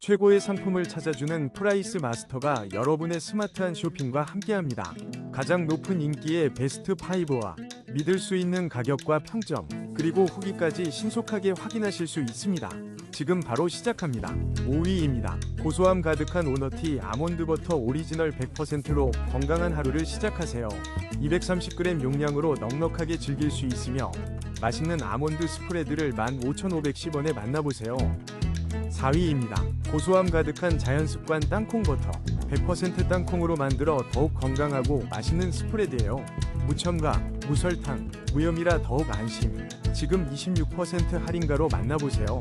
최고의 상품을 찾아주는 프라이스 마스터가 여러분의 스마트한 쇼핑과 함께합니다. 가장 높은 인기의 베스트 5와 믿을 수 있는 가격과 평점, 그리고 후기까지 신속하게 확인하실 수 있습니다. 지금 바로 시작합니다. 5위입니다. 고소함 가득한 오너티 아몬드 버터 오리지널 100%로 건강한 하루를 시작하세요. 230g 용량으로 넉넉하게 즐길 수 있으며 맛있는 아몬드 스프레드를 15,510원에 만나보세요. 4위입니다. 고소함 가득한 자연습관 땅콩 버터 100% 땅콩으로 만들어 더욱 건강하고 맛있는 스프레드예요. 무첨가, 무설탕, 무염이라 더욱 안심. 지금 26% 할인가로 만나보세요.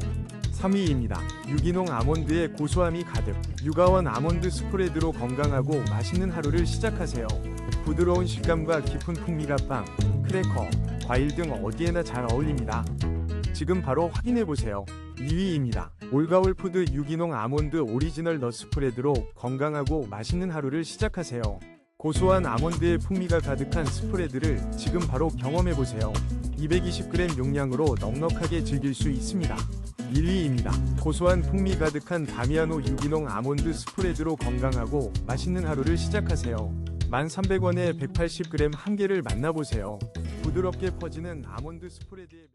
3위입니다. 유기농 아몬드의 고소함이 가득. 유가원 아몬드 스프레드로 건강하고 맛있는 하루를 시작하세요. 부드러운 식감과 깊은 풍미가 빵, 크래커, 과일 등 어디에나 잘 어울립니다. 지금 바로 확인해 보세요. 2위입니다. 올가올 푸드 유기농 아몬드 오리지널 넛 스프레드로 건강하고 맛있는 하루를 시작하세요. 고소한 아몬드의 풍미가 가득한 스프레드를 지금 바로 경험해 보세요. 220g 용량으로 넉넉하게 즐길 수 있습니다. 1위입니다. 고소한 풍미 가득한 다미아노 유기농 아몬드 스프레드로 건강하고 맛있는 하루를 시작하세요. 1,300원에 180g 한 개를 만나보세요. 부드럽게 퍼지는 아몬드 스프레드의